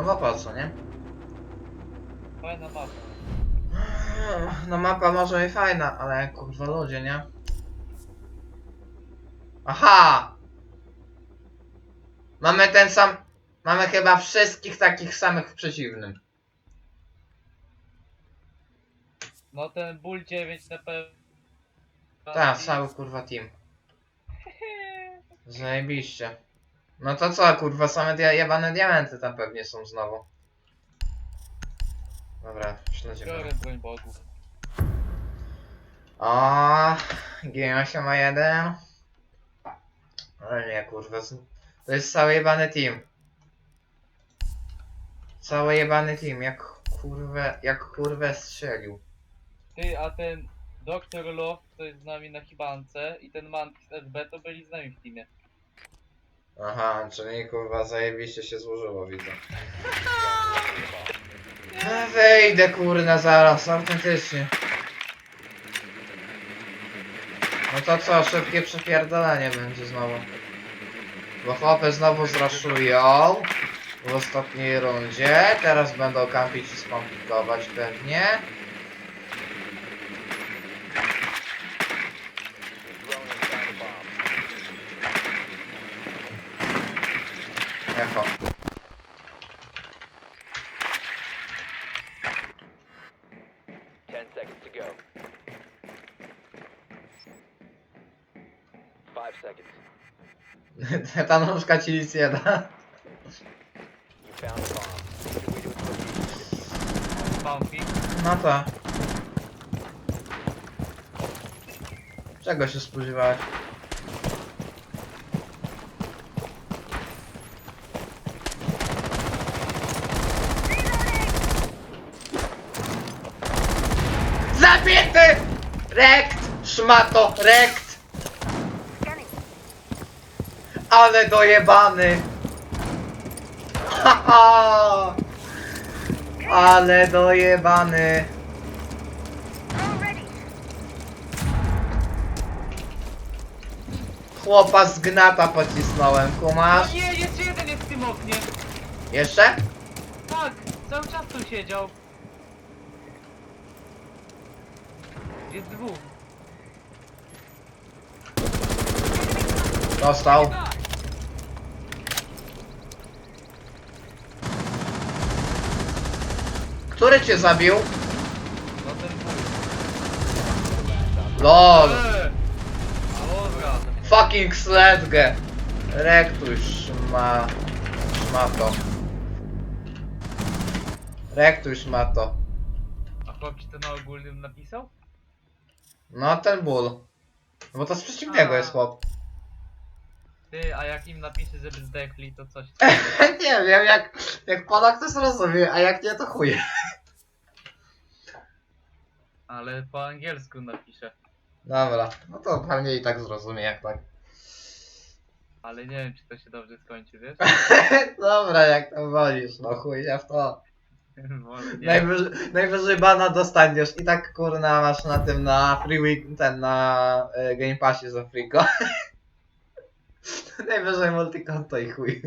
No bo po co, nie? Fajna mapa. No mapa może i fajna, ale kurwa ludzie, nie? Aha! Mamy ten sam... Mamy chyba wszystkich takich samych w przeciwnym. No ten Bull 9 na pewno. Tak, cały kurwa team. Zajebiście. No to co, kurwa, same dia jebane diamenty tam pewnie są znowu. Dobra, śledzimy. Biorę broń bogów. O, G8 ma jeden. Ale nie, kurwa. z- To jest cały jebany team. Cały jebany team, jak kurwę, jak kurwę strzelił. Ty, a ten Dr. Love, to jest z nami na hibance i ten Mantis SB to byli z nami w teamie. Aha, czyli kurwa zajebiście się złożyło, widzę. No, Wejdę kurna zaraz, autentycznie. No to co, szybkie przepierdolenie będzie znowu. Bo chłopy znowu zraszują w ostatniej rundzie. Teraz będą kampić i skomplikować pewnie. Echo. Ten seconds to go. Five seconds. Ta nóżka ci nic nie da. To. No to. Czego się spodziewałeś? Zabity! Rekt! Szmato! Rekt! Ale dojebany! Haha! Ale dojebany! Chłopa z gnata pocisnąłem, O kumasz? nie, jeszcze jeden jest w tym oknie! Jeszcze? Tak, cały czas tu siedział. Jest dwóch. Dostał. Który cię zabił? No ten. LOL! Eee! Dobra. Fucking sledge! Rektuj szma... szmato. Rektuj szmato. A chłop ci to na ogólnym napisał? No ten ból. Bo to z przeciwnego A. jest chłop. Ty, a jak im napiszę, żeby zdechli, to coś. nie wiem, jak, jak Polak to zrozumie, a jak nie to chuje. Ale po angielsku napiszę. Dobra, no to pewnie i tak zrozumie jak tak. Ale nie wiem, czy to się dobrze skończy, wiesz? Dobra, jak tam wolisz, no chuj ja w to. Wolę nie. Najwyżej, najwyżej bana dostaniesz i tak kurna masz na tym na free week, ten na e, Game Passie za friko. najwyżej multikonto i chuj.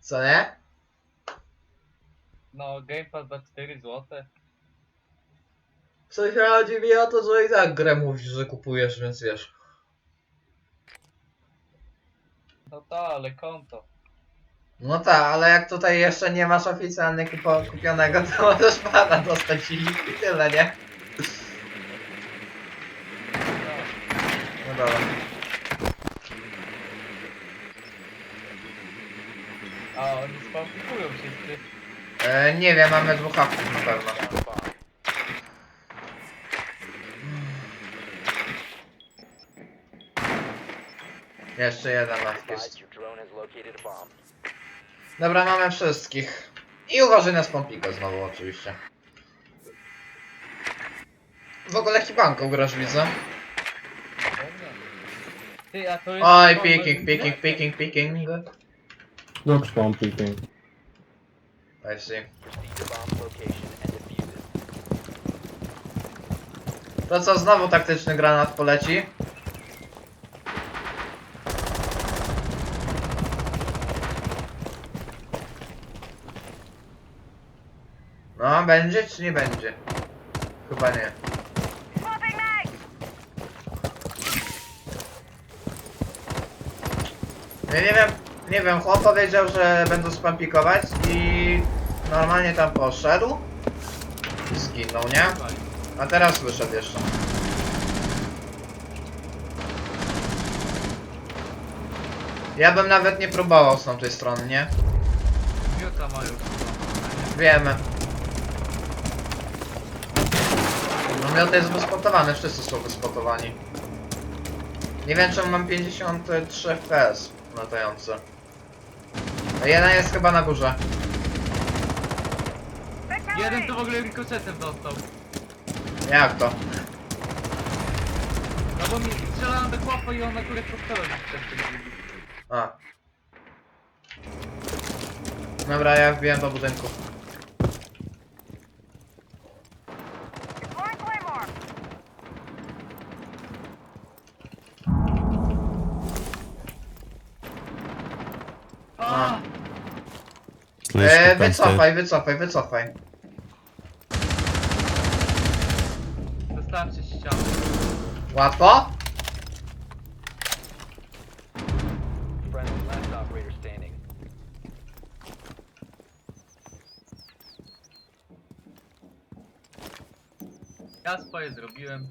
Co nie? No, Game Pass za 4 złote. W sensie chodzi mi o to, że i tak grę mówisz, że kupujesz, więc wiesz. No ta, ale konto. No tak, ale jak tutaj jeszcze nie masz oficjalnie kupo, kupionego, to możesz pana dostać i tyle, nie? No dobra. A oni skomplikują wszyscy. E, nie wiem, mamy dwóch haków na pewno. Jeszcze jeden Advised jest. Dobra, mamy wszystkich. I uważaj na spompika znowu oczywiście. W ogóle hibanką grasz widzę. Ty, a to jest... Oj, picking, picking, picking, picking. No, Looks complicated. I see. Proceed to bomb location and defuse it. To co, znowu taktyczny granat poleci? No, będzie czy nie będzie? Chyba nie. Ja nie wiem, nie wiem, chłop powiedział, że będą spampikować i normalnie tam poszedł i zginął, nie? A teraz wyszedł jeszcze. Ja bym nawet nie próbował z tamtej strony, nie? Miuta mają. Wiemy. No miot jest wyspotowany, wszyscy są wyspotowani. Nie wiem czemu mam 53 FPS latające. A Jeden jest chyba na górze. Jeden to w ogóle rikoszetem dostał. Jak to? No bo mi strzelałem do chłopa i on postawił przed tym. A. Dobra, ja wbijam do budynku. A, E, wycofaj, wycofaj, wycofaj. dostałem przez ścianę. Łatwo? Friendly last operator standing. Ja swoje zrobiłem.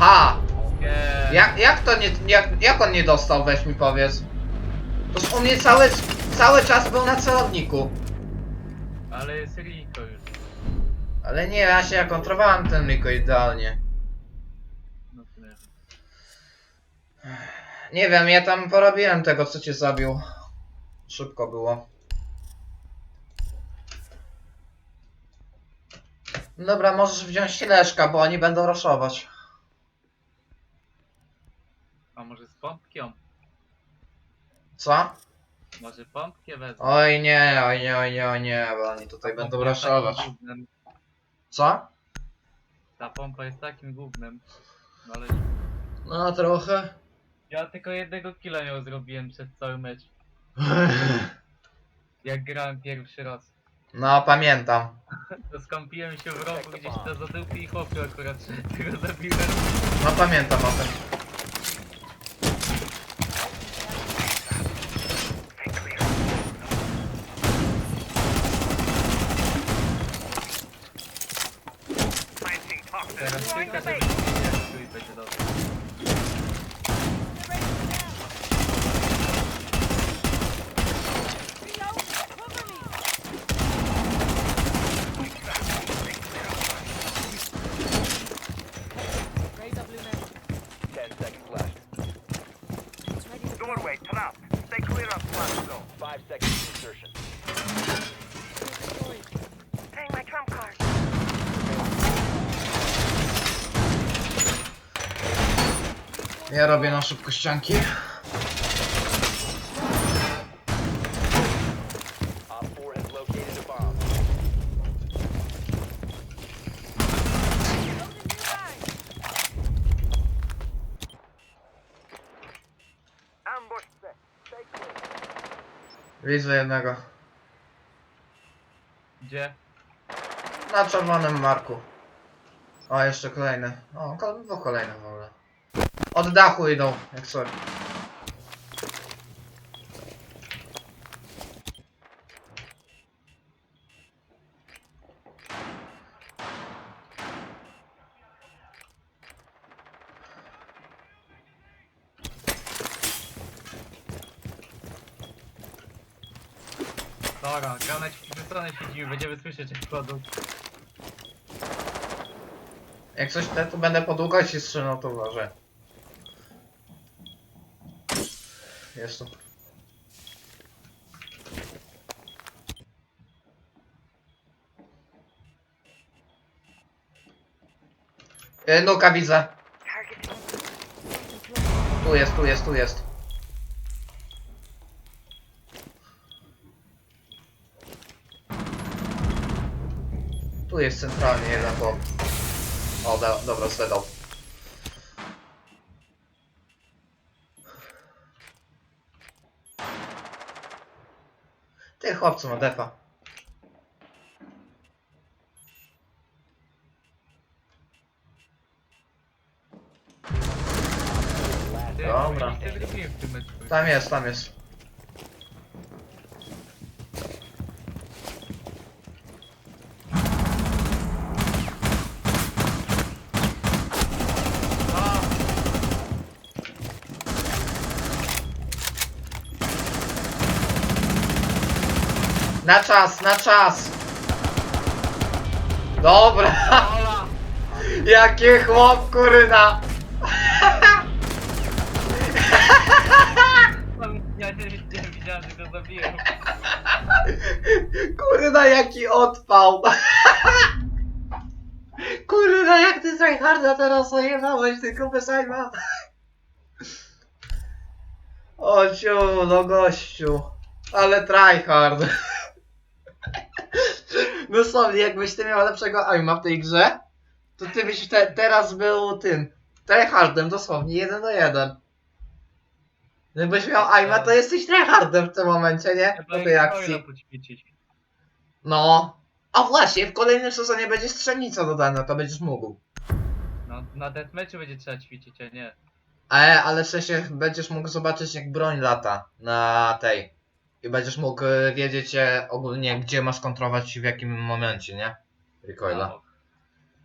Aha! Nie. Jak, jak to nie, jak, on nie dostał, weź mi powiedz. To u mnie cały, cały czas był na celowniku. Ale jest Riko już. Ale nie, ja się ja kontrowałem ten Riko idealnie. No to nie. Nie wiem, ja tam porobiłem tego, co cię zabił. Szybko było. Dobra, możesz wziąć leszka, bo oni będą raszować. A może z pompkiem? Co? Może pompkę wezmę. Oj nie, oj nie, oj nie, oj nie, bo oni tutaj będą Pompa jest raszować. gównem. Co? Ta pompa jest takim gównem. No ale No trochę. ja tylko jednego killa ją zrobiłem przez cały mecz. Jak grałem pierwszy raz. No pamiętam. To skąpiłem się w rogu gdzieś na zadupie i chłopiu akurat tego zabiłem. No pamiętam o tym. Robię na szybko ścianki. Op 4 has located a bomb. Ambush set. Stay clear. Widzę jednego. Gdzie? Na czerwonym marku. O, jeszcze kolejny. O, dwóch kolejnych w ogóle. Od dachu idą, jak coś. Dobra, gramy w stronę siedzimy, będziemy słyszeć jak wchodzą. Jak coś te, to będę podługać i strzelał, to uważaj. jest to. E, no, Nuka widzę. Tu jest, tu jest, tu jest. Tu jest centralnie jeden chłop. O, da, dobra, zwedał. Ty chłopcu ma defa. Dobra. Tam jest, tam jest. Na czas, na czas! Dobra! Jakie chłop, kuryna! Ja nie, widziałem, że go zabiłem. Kurna jaki odpał! Kurna jak ty tryharda teraz ojebałeś tylko bez aima! O ciu, no gościu. Ale tryhard. Dosłownie, jakbyś ty miał lepszego aima w tej grze, to ty byś te, teraz był tym tryhardem, dosłownie, jeden do jeden. Jakbyś miał aima, to jesteś tryhardem w tym momencie, nie? Po tej akcji. No. A właśnie, w kolejnym sezonie będzie strzelnica dodana, to będziesz mógł. No, na deathmatchu będzie trzeba ćwiczyć, a nie. E, ale w sensie będziesz mógł zobaczyć jak broń lata na tej. I będziesz mógł e, wiedzieć e, ogólnie gdzie masz kontrolować i w jakim momencie, nie? Recoila. No,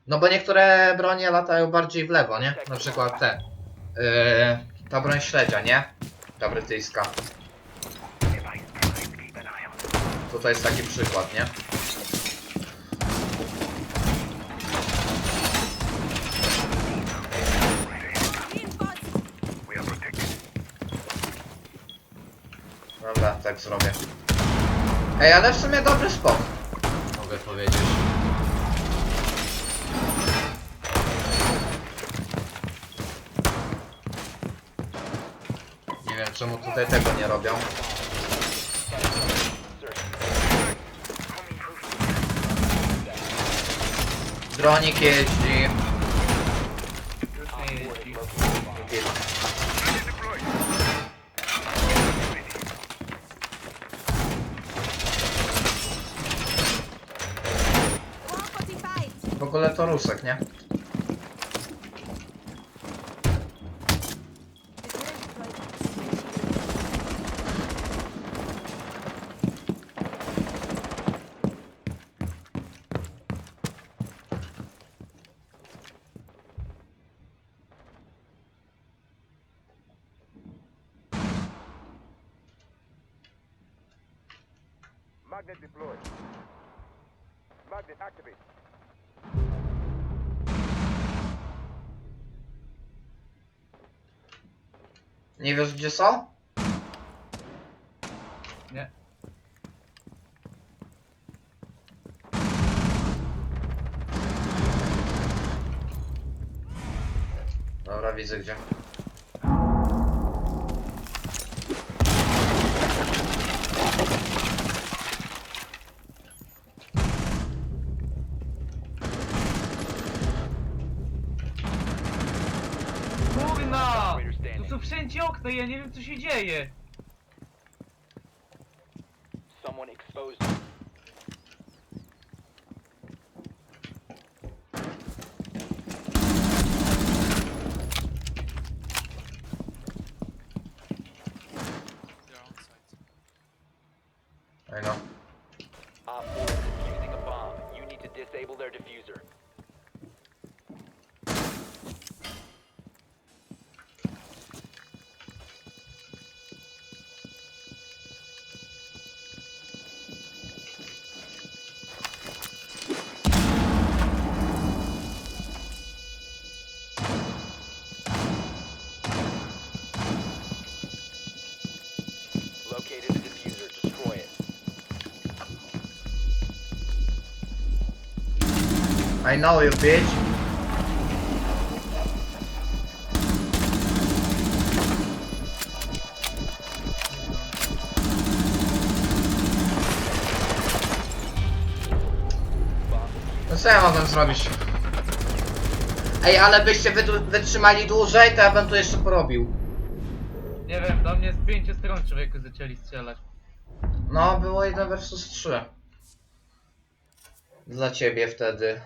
No bo niektóre bronie latają bardziej w lewo, nie? Na przykład te. Yy, ta broń śledzia, nie? Ta brytyjska. Tutaj jest taki przykład, nie? Dobra, tak zrobię. Ej, ale w sumie dobry spot. Mogę powiedzieć. Nie wiem czemu tutaj tego nie robią. Dronik jeździ. Ogóle to Rusek, nie? Magnet deployed. Magnet activate. Nie wiesz gdzie są? Nie. Dobra, widzę gdzie. Kurna! Operator Tu standing. są i ja nie wiem co się dzieje. Someone exposed. I know. Op 4 is defusing a bomb. You need to disable their diffuser. I know you bitch. Bomb Co ja mogłem zrobić? Ej, ale byście wydru- wytrzymali dłużej, to ja bym tu jeszcze porobił. Nie wiem, do mnie z pięciu stron człowieku zaczęli strzelać. No, było 1 versus 3. Dla ciebie wtedy.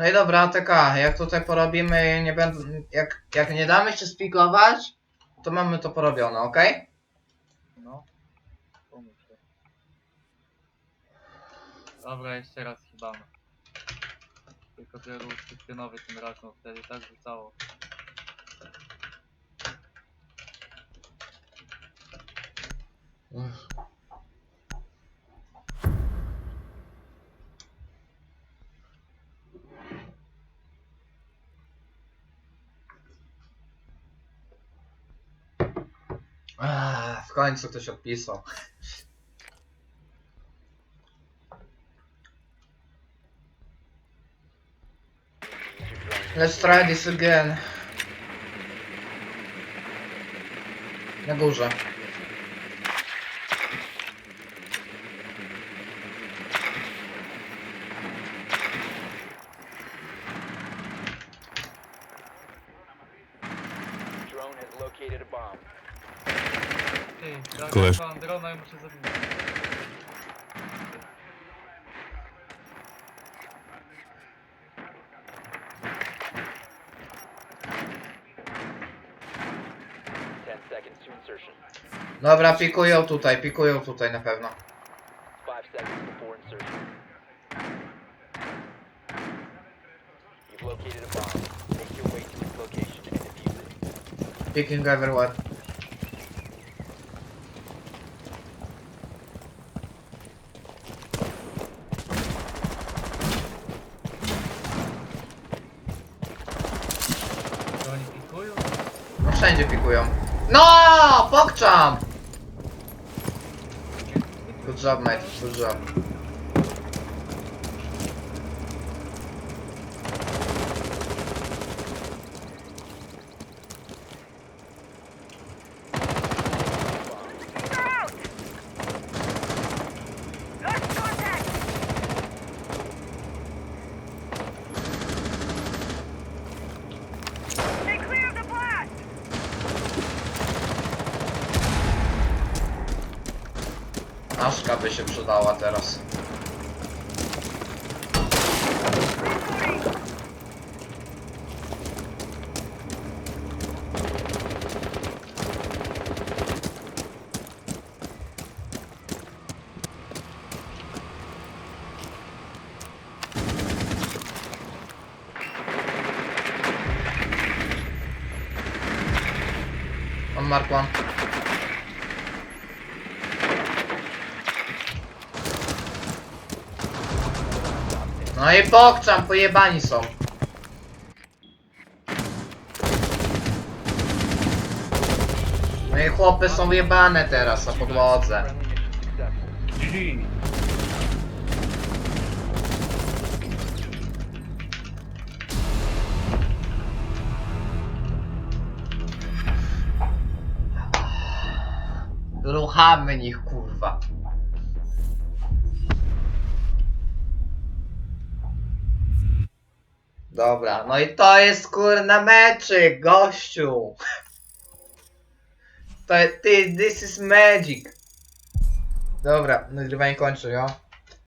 No i dobra, TK, jak tutaj porobimy, nie będę, jak, jak nie damy się spikować, to mamy to porobione, ok? No. Pomyślę. Dobra, jeszcze raz chyba. Tylko że ruch cytrynowy tym razem, wtedy tak rzucało. Ach, końcu ktoś odpisał. Let's try this again. Na górze. Drone has located a bomb. Ty, Koleś. Muszę zabić. Ten seconds to insertion. Dobra, pikują tutaj, pikują tutaj na pewno. Five seconds before insertion. You've located a bomb. Make your way to its location and defuse it. Picking everywhere. To oni pikują? No wszędzie pikują. No! Pokczam! Good job, mate. Good job. Aszka by się przydała teraz. On mark one. No i pokczam, pojebani są. No i chłopy są jebane teraz na podłodze. Ruchamy nich, kurwa. Dobra, no i to jest kurna meczyk, gościu. To ty, this is magic. Dobra, nagrywanie kończę, jo.